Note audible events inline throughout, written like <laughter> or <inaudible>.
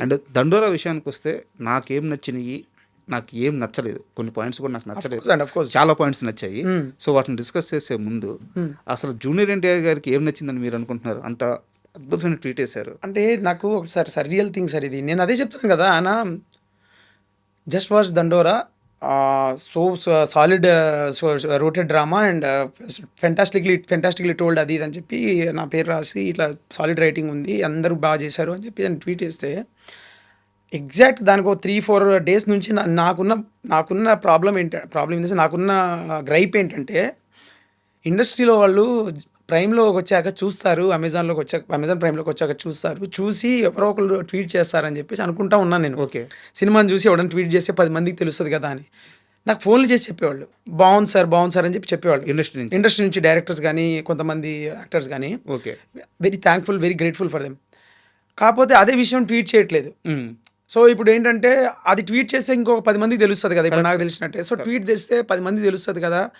And దండోరా విషయానికి వస్తే నాకేం నచ్చినాయి నాకు ఏం నచ్చలేదు. కొన్ని పాయింట్స్ కూడా నాకు నచ్చలేదు. అండ్ ఆఫ్ కోర్స్ చాలా పాయింట్స్ నచ్చాయి. సో వాటిని డిస్కస్ చేసే ముందు అసలు జూనియర్ ఎన్టీఆర్ గారికి ఏం నచ్చిందని మీరు అనుకుంటున్నారు? అంత అద్భుతమైన ట్వీట్ వేశారు. అంటే నాకు ఒకసారి సార్ రియల్ థింగ్ సార్ ఇది. నేను అదే చెప్తున్నాను కదా ఆయన just watch Dandora. So solid rooted drama and fantastically fantastically told అది అని చెప్పి నా పేరు రాసి ఇట్లా సాలిడ్ రైటింగ్ ఉంది. అందరూ బాగా చేశారు అని చెప్పి నేను ట్వీట్ చేస్తే ఎగ్జాక్ట్ దానికి ఒక త్రీ ఫోర్ డేస్ నుంచి నాకున్న నాకున్న ప్రాబ్లం ఏంటి ప్రాబ్లం ఏంటంటే నాకున్న గ్రైప్ ఏంటంటే ఇండస్ట్రీలో వాళ్ళు ప్రైమ్లో వచ్చాక చూస్తారు అమెజాన్లోకి వచ్చాక అమెజాన్ ప్రైమ్లోకి వచ్చాక చూస్తారు. చూసి ఎవరో ఒకరు ట్వీట్ చేస్తారని చెప్పేసి అనుకుంటా ఉన్నాను నేను. ఓకే. సినిమాని చూసి ఎవడన్నా ట్వీట్ చేస్తే పది మందికి తెలుస్తుంది కదా అని. నాకు ఫోన్లు చేసి చెప్పేవాళ్ళు. బాగుంది సార్ బాగుంది సార్ అని చెప్పి చెప్పేవాళ్ళు. ఇండస్ట్రీ నుంచి. ఇండస్ట్రీ నుంచి డైరెక్టర్స్ కానీ కొంతమంది యాక్టర్స్ కానీ okay. Very thankful very grateful for them కాకపోతే అదే విషయం ట్వీట్ చేయట్లేదు. సో ఇప్పుడు ఏంటంటే అది ట్వీట్ చేస్తే ఇంకొక పది మందికి తెలుస్తుంది కదా. ఇప్పుడు నాకు తెలిసినట్టే. సో ట్వీట్ చేస్తే పది మందికి తెలుస్తుంది కదా.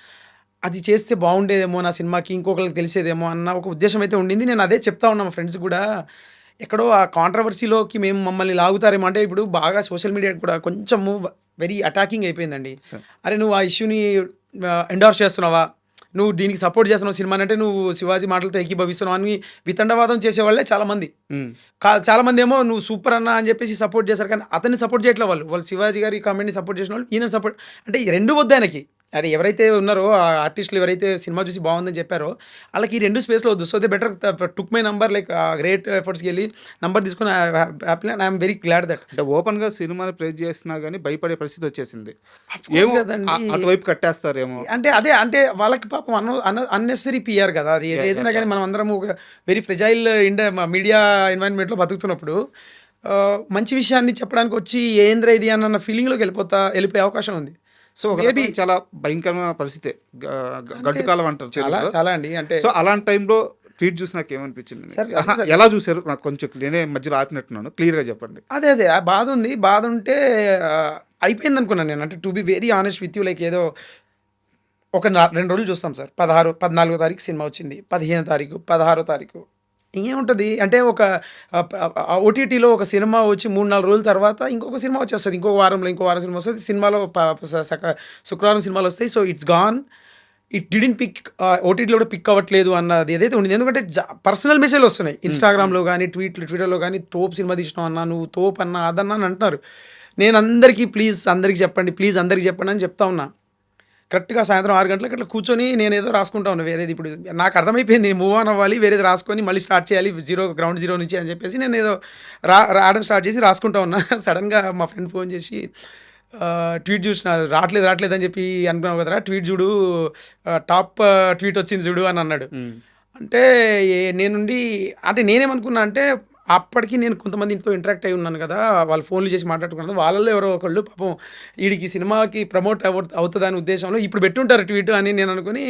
అది చేస్తే బాగుండేదేమో నా సినిమాకి ఇంకొకరికి తెలిసేదేమో అన్న ఒక ఉద్దేశం అయితే ఉండింది. నేను అదే చెప్తా ఉన్నా మా ఫ్రెండ్స్ కూడా. ఎక్కడో ఆ కాంట్రవర్సీలోకి మేము మమ్మల్ని లాగుతారేమో అంటే ఇప్పుడు బాగా సోషల్ మీడియా కూడా కొంచెము వెరీ అటాకింగ్ అయిపోయిందండి. అరే నువ్వు ఆ ఇష్యూని ఎండార్స్ చేస్తున్నావా? నువ్వు దీనికి సపోర్ట్ చేస్తున్నావు సినిమా అంటే నువ్వు శివాజీ మాటలతో ఏకీభవిస్తున్నావు అని వితండవాదం చేసేవాళ్ళే చాలామంది. మ్మ్. కా చాలా మంది ఏమో నువ్వు సూపర్ అన్న అని చెప్పేసి సపోర్ట్ చేశారు కానీ అతన్ని సపోర్ట్ చేయట్లేదు వాళ్ళు. వాళ్ళు శివాజీ గారి కామెంట్ని సపోర్ట్ చేసిన వాళ్ళు ఈయన సపోర్ట్ అంటే ఈ రెండు వద్దు ఆయనకి. అదే ఎవరైతే ఉన్నారో ఆ ఆర్టిస్టులు ఎవరైతే సినిమా చూసి బాగుందని చెప్పారో వాళ్ళకి ఈ రెండు స్పేస్లో వద్దు. So they better took my number like great ఎఫర్ట్స్కి వెళ్ళి నంబర్ తీసుకుని happy I'm very glad that అంటే ఓపెన్గా సినిమాని ప్రేజ్ చేసినా కానీ భయపడే పరిస్థితి వచ్చేసింది. ఏమో అటువైపు కట్టేస్తారేమో. అంటే అదే అంటే వాళ్ళకి పాపం అన్న అన్నెసరీ పిఆర్ కదా అది. ఏది- ఏదైనా కానీ మనం అందరం ఒక వెరీ ఫ్రెజైల్ ఇండియా మీడియా ఎన్వైరన్మెంట్లో బతుకుతున్నప్పుడు మంచి విషయాన్ని చెప్పడానికి వచ్చి ఏంద్ర ఇది? అన్న ఫీలింగ్లోకి వెళ్ళిపోతా వెళ్ళిపోయే అవకాశం ఉంది. సో రకంగా చాలా భయంకరమైన పరిస్థితి. గడ్డు కాలం అంటారు చాలా. చాలా అండి. అంటే సో అలాంటి టైంలో ట్వీట్ చూసి నాకు ఏమనిపించింది? ఎలా చూసారు నాకు కొంచెం నేనే మధ్యలో ఆపినట్టున్నాను. క్లియర్గా చెప్పండి. అదే అదే. ఆ బాధ ఉంది. బాధ ఉంటే అయిపోయింది అనుకున్నాను నేను. అంటే to be very honest with you like ఏదో ఒక రెండు రోజులు చూస్తాం సార్. పదహారు పద్నాలుగో తారీఖు సినిమా వచ్చింది. పదిహేను తారీఖు పదహారో తారీఖు. ఇంకేముంటుంది? అంటే ఒక ఓటీటీలో ఒక సినిమా వచ్చి మూడు నాలుగు రోజుల తర్వాత ఇంకొక సినిమా వచ్చేస్తుంది. ఇంకో వారంలో ఇంకో వారం సినిమా వస్తుంది. సినిమాలో శుక్రవారం సినిమాలు వస్తాయి. So it's gone. It didn't pick ఓటీటీలో కూడా పిక్ అవ్వట్లేదు అన్నది ఏదైతే ఉండింది. ఎందుకంటే పర్సనల్ మెసేజ్లు వస్తున్నాయి. ఇన్స్టాగ్రామ్లో కానీ ట్వీట్ ట్విట్టర్లో కానీ తోపు సినిమా తీసినావు అన్నా నువ్వు తోపు అన్నా అదన్నా అని అంటున్నారు. నేను అందరికీ ప్లీజ్ అందరికీ చెప్పండి ప్లీజ్ అందరికీ చెప్పండి అని చెప్తా ఉన్నా. కరెక్ట్గా సాయంత్రం ఆరు గంటలకు అట్లా కూర్చొని నేను ఏదో రాసుకుంటా ఉన్నా వేరేది ఇప్పుడు నాకు అర్థమైపోయింది మూవ్ ఆన్ అవ్వాలి వేరేది రాసుకొని మళ్ళీ స్టార్ట్ చేయాలి జీరో గ్రౌండ్ జీరో నుంచి అని చెప్పేసి నేను ఏదో రా రాయడం స్టార్ట్ చేసి రాసుకుంటా ఉన్నా. <laughs> సడన్గా మా ఫ్రెండ్ ఫోన్ చేసి ట్వీట్ చూసిన రావట్లేదు రావట్లేదు అని చెప్పి అనుకున్నావు కదరా ట్వీట్ చూడు టాప్ ట్వీట్ వచ్చింది చూడు అని అన్నాడు. అంటే నేనుండి అంటే నేనేమనుకున్నా అంటే అప్పటికి నేను కొంతమంది ఇంట్లో ఇంటరాక్ట్ అయి ఉన్నాను కదా వాళ్ళు ఫోన్లు చేసి మాట్లాడుకున్నాను వాళ్ళల్లో ఎవరో ఒకళ్ళు పాపం వీడికి సినిమాకి ప్రమోట్ అవ అవుతుందనే ఉద్దేశంలో ఇప్పుడు పెట్టుంటారు ట్వీట్ అని నేను అనుకుని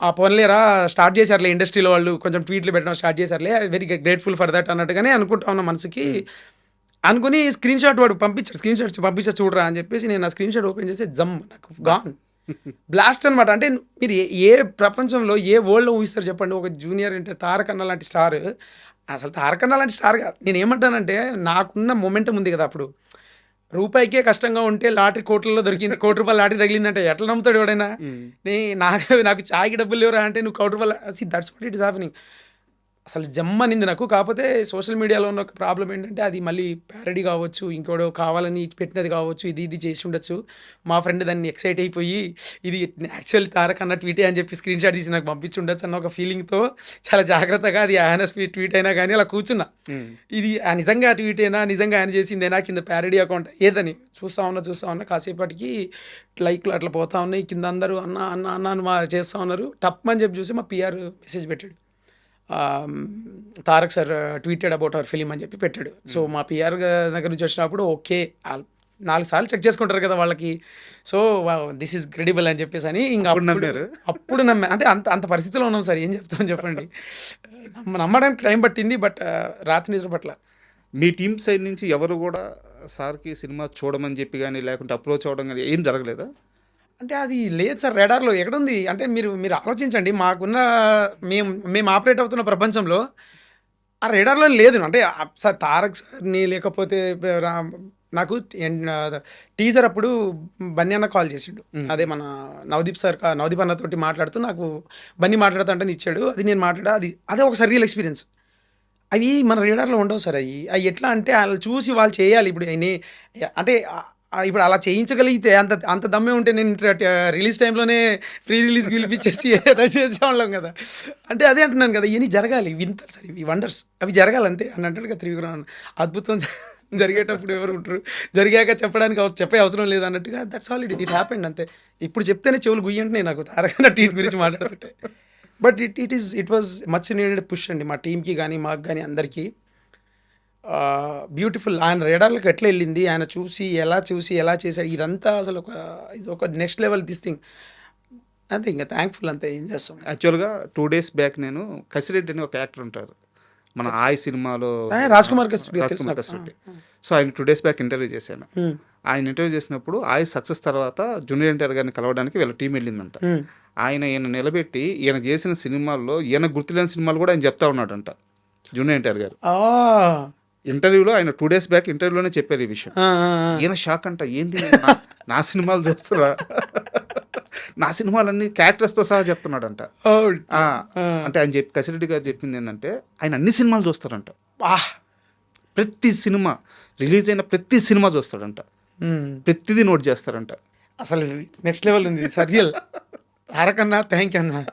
ఆ పనులేరా స్టార్ట్ చేశారులే ఇండస్ట్రీలో వాళ్ళు కొంచెం ట్వీట్లు పెట్టడం స్టార్ట్ చేశారులే వెరీ గ్రేట్ఫుల్ ఫర్ దట్ అన్నట్టుగానే అనుకుంటా ఉన్న మనసుకి. అనుకుని స్క్రీన్ షాట్ వాడు పంపించాడు స్క్రీన్ షాట్ పంపించా చూడరా అని చెప్పేసి నేను ఆ స్క్రీన్ షాట్ ఓపెన్ చేసి జమ్ నాకు గాన్ బ్లాస్ట్ అనమాట అంటే మీరు ఏ ఏ ప్రపంచంలో ఏ వరల్డ్లో ఊహిస్తారు చెప్పండి? ఒక జూనియర్ అంటే తారకన్న లాంటి స్టార్ అసలు తారకన్న లాంటి స్టార్ కాదు. నేను ఏమంటానంటే నాకున్న మొమెంటం ఉంది కదా అప్పుడు. రూపాయికే కష్టంగా ఉంటే లాటరీ కోట్లలో దొరికింది కోటి రూపాయలు లాటరీ తగిలిందంటే ఎట్లా నమ్ముతాడు ఎవడైనా? నీ నాకు నాకు చాయ్కి డబ్బులు లేవురా అంటే నువ్వు కోటి రూపాయలు see that's what it is happening అసలు జమ్మనింది నాకు కాకపోతే సోషల్ మీడియాలో ఉన్న ఒక ప్రాబ్లం ఏంటంటే అది మళ్ళీ ప్యారడీ కావచ్చు ఇంకోడో కావాలని పెట్టినది కావచ్చు ఇది ఇది చేసి ఉండొచ్చు మా ఫ్రెండ్ దాన్ని ఎక్సైట్ అయిపోయి ఇది యాక్చువల్ తారక్ అన్న ట్వీటే అని చెప్పి స్క్రీన్ షాట్ తీసి నాకు పంపించి ఉండొచ్చు అన్న ఒక ఫీలింగ్తో చాలా జాగ్రత్తగా అది ఆయన ట్వీట్ అయినా కానీ అలా కూర్చున్నా ఇది ఆ నిజంగా ట్వీట్ అయినా నిజంగా ఆయన చేసిందేనా కింద ప్యారడీ అకౌంట్ ఏదని చూస్తా ఉన్నా చూస్తా ఉన్నా కాసేపటికి లైక్లు అట్లా పోతా ఉన్నాయి కింద అందరూ అన్న అన్న అన్న అని మా చేస్తూ ఉన్నారు టప్ అని చెప్పి చూసి మా పిఆర్ మెసేజ్ పెట్టాడు Tarak sir tweeted about our film అని చెప్పి పెట్టాడు. సో మా పిఆర్ దగ్గర నుంచి వచ్చినప్పుడు ఓకే నాలుగు సార్లు చెక్ చేసుకుంటారు కదా వాళ్ళకి. సో దిస్ ఈజ్ క్రెడిబుల్ అని చెప్పేసి అని ఇంకా నమ్మారు? అప్పుడు నమ్మే అంటే అంత అంత పరిస్థితిలో ఉన్నాం సార్ ఏం చెప్తాం చెప్పండి. నమ్మ- నమ్మడానికి టైం పట్టింది బట్ రాత్రి నిద్ర పట్ల. మీ టీం సైడ్ నుంచి ఎవరు కూడా సార్కి సినిమా చూడమని చెప్పి కానీ లేకుంటే అప్రోచ్ అవ్వడం కానీ ఏం జరగలేదా? అంటే అది లేదు సార్ రెడార్లో ఎక్కడుంది? అంటే మీరు మీరు ఆలోచించండి మాకున్న మేము మేము ఆపరేట్ అవుతున్న ప్రపంచంలో ఆ రేడార్లో లేదు. అంటే సార్ తారక్ సార్ని లేకపోతే నాకు టీజర్ అప్పుడు బన్నీ అన్న కాల్ చేసిండు. అదే మన నవదీప్ సార్ కా- నవదీప్ అన్న తోటి మాట్లాడుతూ నాకు బన్నీ మాట్లాడుతా అంటే ఇచ్చాడు. అది నేను మాట్లాడా అది అదే ఒక రియల్ ఎక్స్పీరియన్స్ అవి మన రేడార్లో ఉండవు సార్ అవి. అవి ఎట్లా అంటే వాళ్ళు చూసి వాళ్ళు చేయాలి. ఇప్పుడు అయినా అంటే ఇప్పుడు అలా చేయించగలిగితే అంత అంత దమ్మే ఉంటే నేను రిలీజ్ టైంలోనే ప్రీ రిలీజ్ పిలిపించేసి <laughs> ఏదో చేసేవాళ్ళం కదా. అంటే అదే అంటున్నాను కదా ఇవన్నీ జరగాలి వింతలు సార్ ఇవి వండర్స్ అవి జరగాలి అంతే అని అంటాడు కదా త్రివిక్రమ్ అద్భుతం జరిగేటప్పుడు ఎవరు ఉంటారు? జరిగాక చెప్పడానికి అవసరం చెప్పే అవసరం లేదు అన్నట్టుగా that's all it it happened అంతే. ఇప్పుడు చెప్తేనే చెవులు గుయ్యంటే నాకు తారక టీం గురించి మాట్లాడుతుంటే. But it it is it was much needed push అండి మా టీంకి కానీ మాకు కానీ అందరికీ. బ్యూటిఫుల్ ఆయన రేడార్లకు ఎట్లా వెళ్ళింది? ఆయన చూసి ఎలా చూసి ఎలా చేశాడు? ఇదంతా అసలు ఒక ఇది ఒక నెక్స్ట్ లెవెల్ దిస్ థింగ్ అంతే ఇంకా థ్యాంక్ఫుల్ అంతే ఏం చేస్తాం. యాక్చువల్గా టూ డేస్ బ్యాక్ నేను కసిరెడ్డి అని ఒక యాక్టర్ ఉంటారు. మన ఆయ్ సినిమాలో రాజ్ కుమార్ కసిరెడ్డి, సో ఆయన టూ డేస్ బ్యాక్ ఇంటర్వ్యూ చేశాను. Hmm. ఆయన ఇంటర్వ్యూ చేసినప్పుడు ఆయన సక్సెస్ తర్వాత జూనియర్ ఎన్టీఆర్ గారిని కలవడానికి వీళ్ళ టీం వెళ్ళిందంట. Hmm. ఆయన ఈయన నిలబెట్టి ఈయన చేసిన సినిమాల్లో ఈయన గుర్తులేని సినిమాలు కూడా ఆయన చెప్తా ఉన్నాడంట. జూనియర్ ఎన్టీఆర్ గారు. ఇంటర్వ్యూలో ఆయన టూ డేస్ బ్యాక్ ఇంటర్వ్యూలోనే చెప్పారు ఈ విషయం. ఈయన షాక్ అంట ఏంది నా- సినిమాలు చూస్తురా? నా సినిమాలన్నీ క్యారెక్టర్స్తో సహా చెప్తున్నాడంట. అంటే ఆయన చెప్పి కసిరెడ్డి గారు చెప్పింది ఏంటంటే ఆయన అన్ని సినిమాలు చూస్తారంట. ప్రతి సినిమా రిలీజ్ అయిన ప్రతి సినిమా చూస్తాడంట. ప్రతిదీ నోట్ చేస్తారంట. అసలు నెక్స్ట్ లెవెల్ ఉంది సరియల్ తారకన్నా థ్యాంక్ యూ అన్న.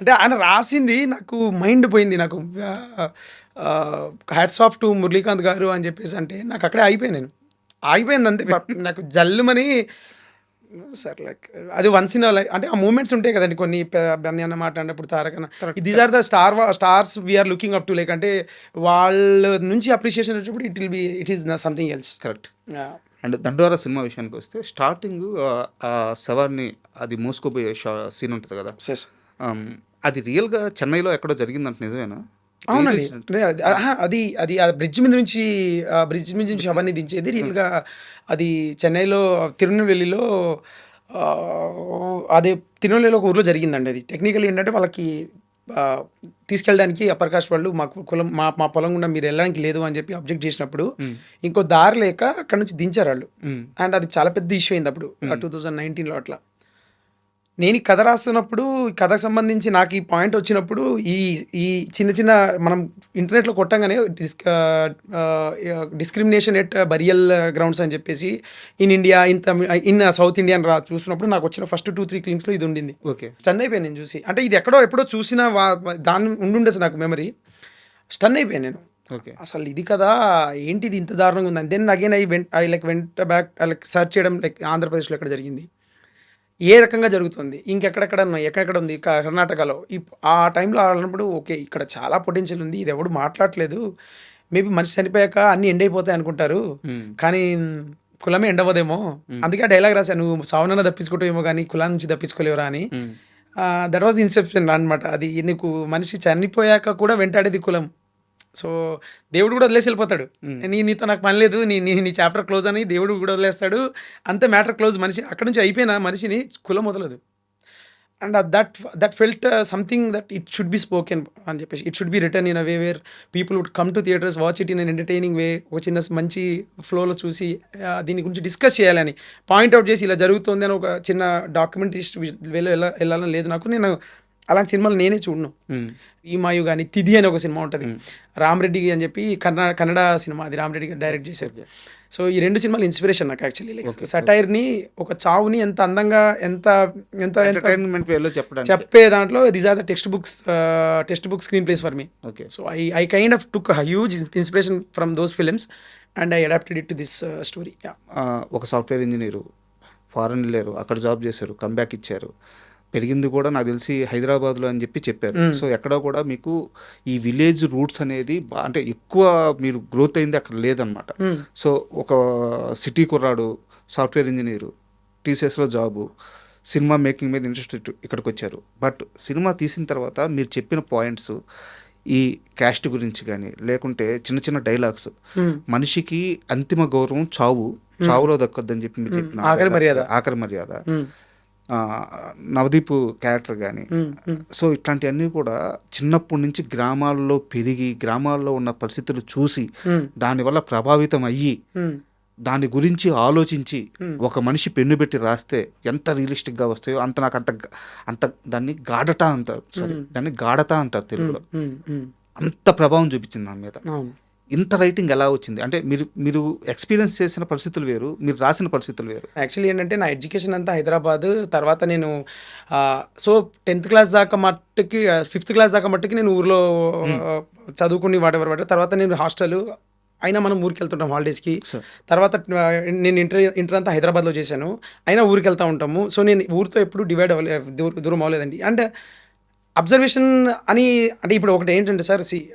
అంటే ఆయన రాసింది నాకు మైండ్ పోయింది. నాకు హ్యాట్స్ ఆఫ్ టు మురళీకాంత్ గారు అని చెప్పేసి అంటే నాకు అక్కడే అయిపోయాను నేను. ఆగిపోయింది అంతే. నాకు జల్లుమని సార్ లైక్ అది వన్స్ ఇన్ లైక్ అంటే ఆ మూమెంట్స్ ఉంటాయి కదండి కొన్ని బన్నీ అన్న మాట అన్నప్పుడు తారకన్న these are the star stars we're looking up to like అంటే వాళ్ళ నుంచి అప్రిషియేషన్ వచ్చినప్పుడు it will be it is something else correct and Dandora cinema విషయానికి వస్తే స్టార్టింగ్ ఆ శవాన్ని అది మోసుకుపోయే సీన్ ఉంటుంది కదా? Um, అది రియల్గా చెన్నైలో ఎక్కడో జరిగిందంట నిజమేనా? అవునండి. అది- అది ఆ బ్రిడ్జ్ మీద నుంచి ఆ బ్రిడ్జ్ మీద నుంచి అవన్నీ దించేది రియల్గా అది చెన్నైలో తిరునెల్వేలిలో అదే తిరునెల్వేలిలో ఒక ఊర్లో జరిగిందండి అది. టెక్నికల్ ఏంటంటే వాళ్ళకి తీసుకెళ్ళడానికి అప్పర్ కాస్ట్ వాళ్ళు మాకు కులం మా మా పొలం గుండా మీరు వెళ్ళడానికి లేదు అని చెప్పి అబ్జెక్ట్ చేసినప్పుడు ఇంకో దారి లేక అక్కడ నుంచి దించారు వాళ్ళు. అండ్ అది చాలా పెద్ద ఇష్యూ అయింది అప్పుడు టూ థౌజండ్ నైన్టీన్లో అట్లా. నేను ఈ కథ రాస్తున్నప్పుడు కథకు సంబంధించి నాకు ఈ పాయింట్ వచ్చినప్పుడు ఈ ఈ చిన్న చిన్న మనం ఇంటర్నెట్లో కొట్టంగానే disc discrimination at burial grounds అని చెప్పేసి in India in Tamil in South Indian రా చూసినప్పుడు నాకు వచ్చిన ఫస్ట్ టూ త్రీ క్లింగ్స్లో ఇది ఉండింది. ఓకే. స్టన్ అయిపోయాను నేను చూసి. అంటే ఇది ఎక్కడో ఎప్పుడో చూసిన వా- దాని ఉండుండొచ్చు నాకు మెమరీ స్టన్ అయిపోయాను నేను. ఓకే. అసలు ఇది కదా ఏంటిది ఇంత దారుణంగా ఉంది? Then again I went I like went back like search చేయడం లైక్ ఆంధ్రప్రదేశ్లో ఎక్కడ జరిగింది? ఏ రకంగా జరుగుతుంది? ఇంకెక్కడెక్కడ ఎక్కడెక్కడ ఉంది కర్ణాటకలో. ఆ టైంలో ఆడినప్పుడు ఓకే ఇక్కడ చాలా పొటెన్షియల్ ఉంది ఇది ఎవడు మాట్లాడట్లేదు మేబీ మనిషి చనిపోయాక అన్ని ఎండ్ అయిపోతాయి అనుకుంటారు. కానీ కులమే ఎండవదేమో అందుకే ఆ డైలాగ్ రాశాను నువ్వు సావనన్న తప్పించుకుంటావేమో కానీ కులం నుంచి తప్పించుకోలేవురా అని. దట్ వాజ్ ఇన్సెప్షన్ అనమాట అది నీకు మనిషి చనిపోయాక కూడా వెంటాడేది కులం. సో దేవుడు కూడా వదిలేసి వెళ్ళిపోతాడు నీ నీతో నాకు పని లేదు నీ నీ నీ చాప్టర్ క్లోజ్ అని దేవుడు కూడా వదిలేస్తాడు. అంతే మ్యాటర్ క్లోజ్ మనిషి అక్కడ నుంచి అయిపోయిన మనిషిని కులం వదలదు. And that that felt something that it should be spoken అని చెప్పేసి it should be written in a way where people would come to theatres watch it in an entertaining way ఒక చిన్న మంచి ఫ్లోలో చూసి ఆ, దీని గురించి డిస్కస్ చేయాలని. పాయింట్అవుట్ చేసి ఇలా జరుగుతుంది అని ఒక చిన్న డాక్యుమెంటరీస్ట్ వేలో వెళ్ళ వెళ్ళాలని లేదు నాకు. నేను అలాంటి సినిమాలు నేనే చూడను. ఈ మాయు కానీ తిది అని ఒక సినిమా ఉంటుంది. రామరెడ్డి అని చెప్పి కన్నడ కన్నడ సినిమా అది రామరెడ్డి గారు డైరెక్ట్ చేశారు. సో ఈ రెండు సినిమాలు ఇన్స్పిరేషన్ నాకు యాక్చువల్లీ. లైక్ సటైర్ని ఒక చావుని ఎంత అందంగా ఎంత ఎంత ఎంటర్టైన్మెంట్ వేలో చెప్పడానికి. చెప్పే దాంట్లో these are the text books text book screen plays for me okay so I I kind of took huge inspiration from those films and I adapted it to this story ఒక software engineer foreign వెళ్ళారు అక్కడ job చేశారు comeback ఇచ్చారు. పెరిగింది కూడా నాకు తెలిసి హైదరాబాద్లో అని చెప్పి చెప్పారు. సో ఎక్కడ కూడా మీకు ఈ విలేజ్ రూట్స్ అనేది అంటే ఎక్కువ మీరు గ్రోత్ అయింది అక్కడ లేదనమాట సో ఒక సిటీ కుర్రాడు సాఫ్ట్వేర్ ఇంజనీరు టీసీఎస్లో జాబు సినిమా మేకింగ్ మీద ఇంట్రెస్ట్ ఇక్కడికి వచ్చారు. బట్ సినిమా తీసిన తర్వాత మీరు చెప్పిన పాయింట్స్ ఈ క్యాస్ట్ గురించి కానీ లేకుంటే చిన్న చిన్న డైలాగ్స్ మనిషికి అంతిమ గౌరవం చావు. చావులో దక్కొద్దని చెప్పి మీరు చెప్పిన ఆఖరి మర్యాద. ఆఖరి మర్యాద. నవదీప్ క్యారెక్టర్ కానీ సో ఇట్లాంటివన్నీ కూడా చిన్నప్పటి నుంచి గ్రామాల్లో పెరిగి గ్రామాల్లో ఉన్న పరిస్థితులు చూసి దానివల్ల ప్రభావితం అయ్యి దాని గురించి ఆలోచించి. ఒక మనిషి పెన్ను పెట్టి రాస్తే ఎంత రియలిస్టిక్గా వస్తాయో అంత నాకు అంత అంత దాన్ని గాఢత అంటారు. సారీ. దాన్ని గాఢత అంటారు తెలుగులో. అంత ప్రభావం చూపించింది నా మీద. ఇంత రైటింగ్ ఎలా వచ్చింది? అంటే మీరు మీరు ఎక్స్పీరియన్స్ చేసిన పరిస్థితులు వేరు మీరు రాసిన పరిస్థితులు వేరు. యాక్చువల్లీ ఏంటంటే నా ఎడ్యుకేషన్ అంతా హైదరాబాద్ తర్వాత నేను సో టెన్త్ క్లాస్ దాకా మట్టుకి ఫిఫ్త్ క్లాస్ దాకా మట్టుకి నేను ఊర్లో చదువుకుని వాట్ ఎవర్ తర్వాత నేను హాస్టల్ అయినా మనం ఊరికి వెళ్తుంటాం హాలిడేస్కి. తర్వాత నేను ఇంటర్ ఇంటర్ అంతా హైదరాబాద్లో చేశాను. అయినా ఊరికి వెళ్తూ ఉంటాము. సో నేను ఊరితో ఎప్పుడు డివైడ్ అవ్వలే దూర- దూరం అవ్వలేదండి. అండ్ అబ్జర్వేషన్ అని అంటే ఇప్పుడు ఒకటి ఏంటంటే సార్ సి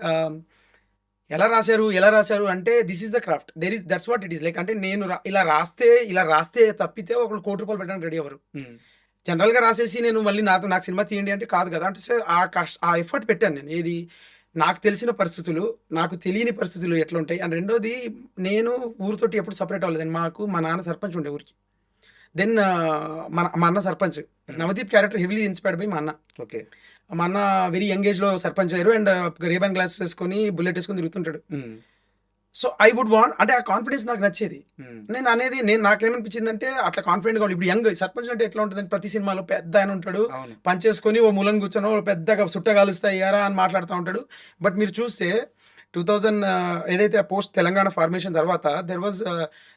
ఎలా రాశారు ఎలా రాశారు అంటే this is the craft there is that's what it is like అంటే నేను ఇలా రాస్తే ఇలా రాస్తే తప్పితే ఒకళ్ళు కోటి రూపాయలు పెట్టడానికి రెడీ అవ్వరు జనరల్గా రాసేసి నేను మళ్ళీ నాతో నాకు సినిమా తీయండి అంటే కాదు కదా. అంటే సో ఆ కష్ట ఆ ఎఫర్ట్ పెట్టాను నేను. ఏది? నాకు తెలిసిన పరిస్థితులు నాకు తెలియని పరిస్థితులు ఎట్లా ఉంటాయి అండ్ రెండోది నేను ఊరితోటి ఎప్పుడు సపరేట్ అవ్వలేదండి మాకు మా నాన్న సర్పంచ్ ఉండే ఊరికి. దెన్ మన మా అన్న sarpanch. Navdeep character heavily inspired by మా అన్న. ఓకే. మా అన్న వెరీ యంగ్ ఏజ్లో సర్పంచ్ అయ్యారు అండ్ రేబన్ గ్లాస్ వేసుకొని బుల్లెట్ వేసుకొని తిరుగుతుంటాడు. సో ఐ వుడ్ వాంట్ అంటే ఆ కాన్ఫిడెన్స్ నాకు నచ్చేది. నేను అనేది నేను నాకేమనిపించింది అంటే అట్లా కాన్ఫిడెంట్గా ఉండి. ఇప్పుడు యంగ్ సర్పంచ్ అంటే ఎట్లా ఉంటుంది ప్రతి సినిమాలో పెద్ద ఆయన ఉంటాడు. అవును. పంచేసుకొని ఓ మూలను కూర్చొని పెద్దగా సుట్టగాలుస్తాయి యారా అని మాట్లాడుతూ ఉంటాడు. బట్ మీరు చూస్తే టూ థౌజండ్ ఏదైతే పోస్ట్ తెలంగాణ ఫార్మేషన్ తర్వాత there was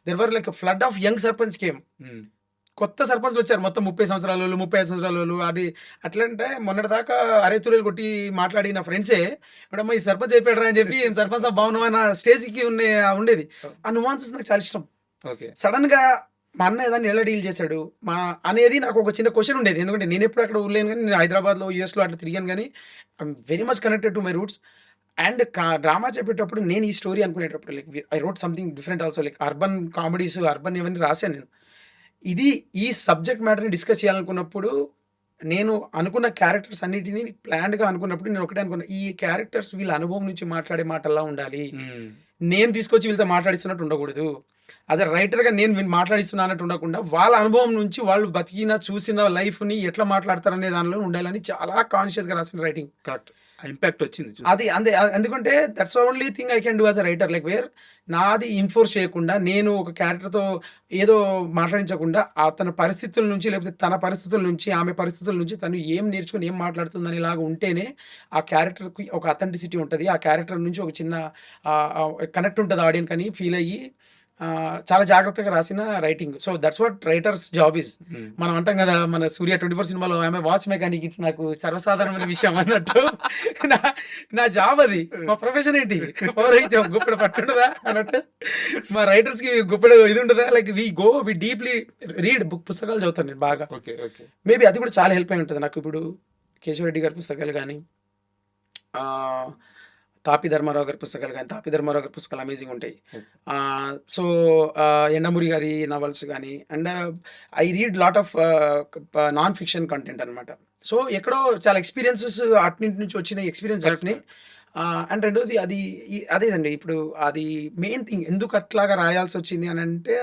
there were like flood of young sarpanch came కొత్త సర్పంచ్లు వచ్చారు మొత్తం ముప్పై సంవత్సరాల వాళ్ళు ముప్పై ఐదు సంవత్సరాల వాళ్ళు. అది అట్లంటే మొన్నటి దాకా అరే తురేలు కొట్టి మాట్లాడి నా ఫ్రెండ్సే మేడమ్మ ఈ సర్పంచ్ అయిపోయాడు అని చెప్పి సర్పంచ్ బాగున్నావు అన్న స్టేజ్కి ఉండే ఉండేది. ఆ నువాన్సెస్ నాకు చాలా ఇష్టం. ఓకే. సడన్గా మా అన్న ఏదైనా ఎలా డీల్ చేశాడు? మా అనేది నాకు ఒక చిన్న క్వశ్చన్ ఉండేది. ఎందుకంటే నేను ఎప్పుడు అక్కడ ఊర్లేను కానీ నేను హైదరాబాద్లో యూఎస్లో అట్లా తిరిగాను కానీ I'm very much connected to my roots and drama చెప్పేటప్పుడు నేను ఈ story అనుకునేటప్పుడు like I wrote something different also like urban comedies urban ఇవన్నీ రాశాను నేను. ఇది ఈ సబ్జెక్ట్ మ్యాటర్ని డిస్కస్ చేయాలనుకున్నప్పుడు నేను అనుకున్న క్యారెక్టర్స్ అన్నిటినీ ప్లాన్డ్గా అనుకున్నప్పుడు నేను ఒకటే అనుకున్నా ఈ క్యారెక్టర్స్ వీళ్ళ అనుభవం నుంచి మాట్లాడే మాటల్లా ఉండాలి. నేను తీసుకొచ్చి వీళ్ళతో మాట్లాడిస్తున్నట్టు ఉండకూడదు. యాజ్ అ రైటర్గా నేను మాట్లాడిస్తున్నా అన్నట్టు ఉండకుండా వాళ్ళ అనుభవం నుంచి వాళ్ళు బతికిన చూసిన లైఫ్ని ఎట్లా మాట్లాడతారనే దానిలో ఉండాలని చాలా కాన్షియస్గా రాసిన రైటింగ్ కరెక్ట్ ఇంపాక్ట్ వచ్చింది. అది అందే ఎందుకంటే that's only thing I can do as a writer like where నాది ఇన్ఫోర్స్ చేయకుండా నేను ఒక క్యారెక్టర్తో ఏదో మాట్లాడించకుండా ఆ తన పరిస్థితుల నుంచి లేకపోతే తన పరిస్థితుల నుంచి ఆమె పరిస్థితుల నుంచి తను ఏం నేర్చుకుని ఏం మాట్లాడుతుందని ఇలాగ ఉంటేనే ఆ క్యారెక్టర్కి ఒక అథెంటిసిటీ ఉంటుంది. ఆ క్యారెక్టర్ నుంచి ఒక చిన్న కనెక్ట్ ఉంటుంది ఆడియన్స్ అని ఫీల్ అయ్యి చాలా జాగ్రత్తగా రాసిన writing so that's what writer's job is Hmm. మనం అంటాం కదా మన సూర్య ట్వంటీ ఫోర్ సినిమాలో ఆమె వాచ్ మెకానిక్ ఇట్స్ నాకు సర్వసాధారణమైన విషయం అన్నట్టు. <laughs> నా నా జాబ్ అది. మా ప్రొఫెషన్ ఏంటి? పౌరైతే గుప్పెడు పట్టుండదా అన్నట్టు. మా రైటర్స్కి గుప్పెడు ఇది ఉండదా? Like we go we deeply read book పుస్తకాలు చదువుతాను నేను బాగా. మేబీ అది కూడా చాలా హెల్ప్ అయి ఉంటుంది. నాకు ఇప్పుడు కేశవరెడ్డి గారి పుస్తకాలు కానీ తాపి ధర్మారావు గారి పుస్తకాలు కానీ తాపి ధర్మారావు గారి పుస్తకాలు అమేజింగ్ ఉంటాయి. సో ఎండమూరి గారి నవల్స్ కానీ and I read lot of non fiction content అనమాట సో ఎక్కడో చాలా ఎక్స్పీరియన్సెస్ అట్నింటి నుంచి వచ్చిన ఎక్స్పీరియన్సెస్ని అండ్ రెండోది అది అదేదండి ఇప్పుడు అది మెయిన్ థింగ్ ఎందుకు అట్లాగా రాయాల్సి వచ్చింది అని అంటే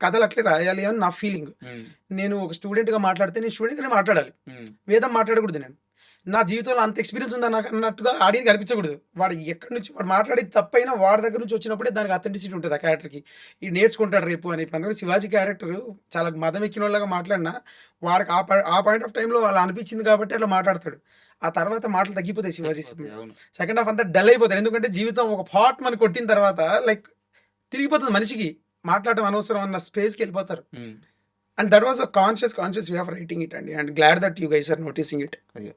కథలు అట్లే రాయాలి అని నా ఫీలింగ్ నేను ఒక స్టూడెంట్గా మాట్లాడితే నేను స్టూడెంట్గానే మాట్లాడాలి. వేదం మాట్లాడకూడదు నేను. నా జీవితంలో అంత ఎక్స్పీరియన్స్ ఉందా నాకు అన్నట్టుగా ఆడియన్స్ కనిపించకూడదు వాడు ఎక్కడి నుంచి వాడు మాట్లాడేది తప్పైనా వాడి దగ్గర నుంచి వచ్చినప్పుడే దానికి అథెంటిసిటీ ఉంటుంది ఆ క్యారెక్టర్కి ఈ నేర్చుకుంటాడు రేపు అని ఇప్పుడు అందుకని శివాజీ క్యారెక్టర్ చాలా మదం ఎక్కిన వాళ్ళగా మాట్లాడినా వాడికి ఆ ఆ పాయింట్ ఆఫ్ టైంలో వాళ్ళు అనిపించింది కాబట్టి అట్లా మాట్లాడతాడు. ఆ తర్వాత మాటలు తగ్గిపోతాయి శివాజీ సెకండ్ హాఫ్ అంతా డల్ అయిపోతారు ఎందుకంటే జీవితం ఒక పాట్ మనకి కొట్టిన తర్వాత లైక్ తిరిగిపోతుంది మనిషికి. మాట్లాడడం అనవసరం అన్న స్పేస్కి వెళ్ళిపోతారు. And that was a conscious conscious way of writing it అండి and glad that you guys are noticing it అయ్యో.